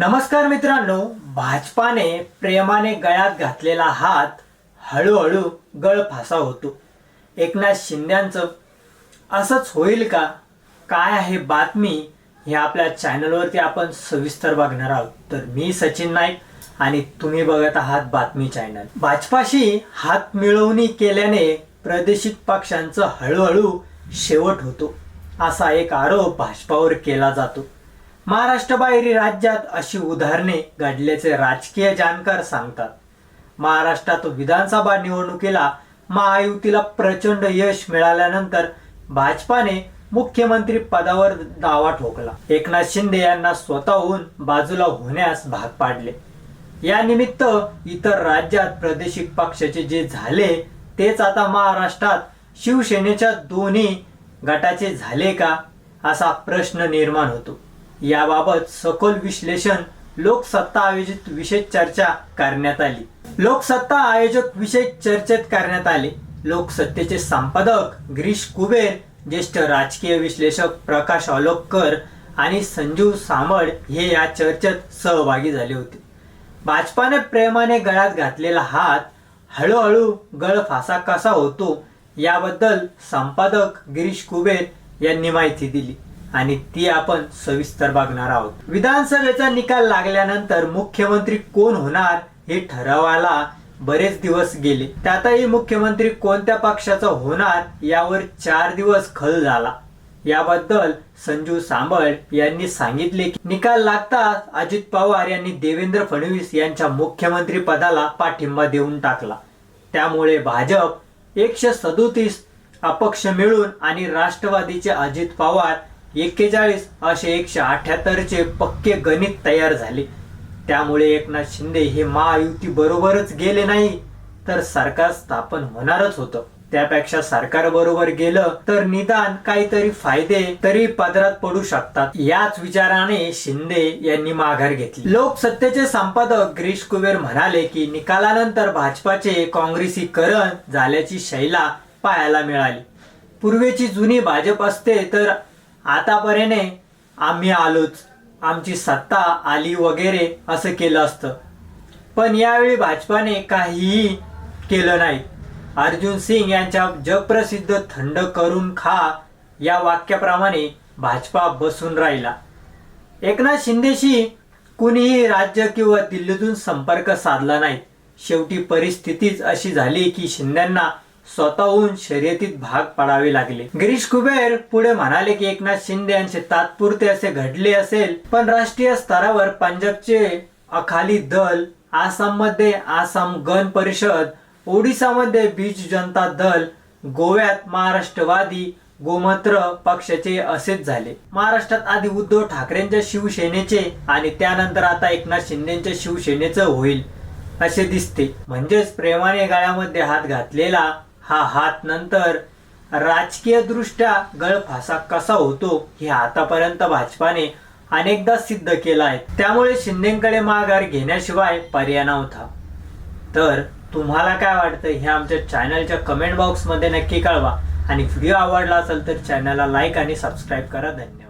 नमस्कार मित्रांनो भाजपाने प्रेमाने गळ्यात घातलेला हात हळूहळू गळफासा होतो. एकनाथ शिंद्यांचं असंच होईल का? काय आहे बातमी हे आपल्या चॅनलवरती आपण सविस्तर बघणार आहोत. तर मी सचिन नाईक आणि तुम्ही बघत आहात बातमी चॅनल. भाजपाशी हात मिळवणी केल्याने प्रादेशिक पक्षांचं हळूहळू शेवट होतो. असा एक आरोप भाजपावर केला जातो. महाराष्ट्राबाहेरील राज्यात अशी उदाहरणे घडल्याचे राजकीय जाणकार सांगतात. महाराष्ट्रात विधानसभा निवडणुकीला महायुतीला प्रचंड यश मिळाल्यानंतर भाजपाने मुख्यमंत्री पदावर दावा ठोकला. एकनाथ शिंदे यांना स्वतःहून बाजूला होण्यास भाग पाडले. या निमित्त इतर राज्यात प्रादेशिक पक्षाचे जे झाले तेच आता महाराष्ट्रात शिवसेनेच्या दोन्ही गटाचे झाले का असा प्रश्न निर्माण होतो. याबाबत सखोल विश्लेषण लोकसत्ता आयोजित विशेष चर्चा करण्यात आली. लोकसत्ता आयोजक विशेष चर्चेत करण्यात आले. लोकसत्तेचे संपादक गिरीश कुबेर ज्येष्ठ राजकीय विश्लेषक प्रकाश अलोककर आणि संजीव सामळ हे या चर्चेत सहभागी झाले होते. भाजपाने प्रेमाने गळ्यात घातलेला हात हळूहळू गळफासा कसा होतो याबद्दल संपादक गिरीश कुबेर यांनी माहिती दिली. आणि ती आपण सविस्तर बघणार आहोत. विधानसभेचा निकाल लागल्यानंतर मुख्यमंत्री कोण होणार हे ठरवायला बरेच दिवस गेले. त्यातही मुख्यमंत्री कोणत्या पक्षाचा होणार यावर चार दिवस खल झाला. याबद्दल संजू सांबळ यांनी सांगितले की निकाल लागताच अजित पवार यांनी देवेंद्र फडणवीस यांच्या मुख्यमंत्री पदाला पाठिंबा देऊन टाकला. त्यामुळे भाजप एकशे सदोतीस अपक्ष मिळून आणि राष्ट्रवादीचे अजित पवार एक्केचाळीस असे एकशे अठ्याहत्तरचे पक्के गणित तयार झाले. त्यामुळे एकनाथ शिंदे हे महायुती बरोबरच गेले नाही तर सरकार स्थापन होणारच होतं. त्यापेक्षा सरकार बरोबर गेलं तर निदान काहीतरी फायदे तरी पदरात पडू शकतात. याच विचाराने शिंदे यांनी माघार घेतली. लोकसत्तेचे संपादक गिरीश कुबेर म्हणाले की निकालानंतर भाजपाचे काँग्रेसीकरण झाल्याची शैला पाहायला मिळाली. पूर्वीची जुनी भाजप असते तर आतापर्यंत आम्ही आलोच. आमची सत्ता आली वगैरे असं केलं असतं. पण यावेळी भाजपाने काहीही केलं नाही. अर्जुन सिंग यांच्या जगप्रसिद्ध थंड करून खा या वाक्याप्रमाणे भाजपा बसून राहिला. एकनाथ शिंदेशी कुणीही राज्य किंवा दिल्लीतून संपर्क साधला नाही. शेवटी परिस्थितीच अशी झाली की शिंद्यांना स्वतःहून शर्यतीत भाग पाडावे लागले. गिरीश कुबेर पुढे म्हणाले की एकनाथ शिंदे यांचे तात्पुरते असे घडले असेल पण राष्ट्रीय स्तरावर पंजाबचे अखाली दल आसाममध्ये आसाम गण परिषद ओडिसामध्ये बीज जनता दल गोव्यात महाराष्ट्रवादी गोमत्र पक्षाचे असेच झाले. महाराष्ट्रात आधी उद्धव ठाकरेंच्या शिवसेनेचे आणि त्यानंतर आता एकनाथ शिंदेच्या शिवसेनेचं होईल असे दिसते. म्हणजेच प्रेमाने गाळ्यामध्ये हात घातलेला हा हात नंतर राजकीय दृष्ट्या गळफासा कसा होतो हे आतापर्यंत भाजपाने अनेकदा सिद्ध केला आहे. त्यामुळे शिंदेकडे माघार घेण्याशिवाय पर्याय नव्हता. तर तुम्हाला काय वाटतं हे आमच्या चॅनलच्या कमेंट बॉक्समध्ये नक्की कळवा. आणि व्हिडिओ आवडला असेल तर चॅनलला लाईक आणि सबस्क्राईब करा. धन्यवाद.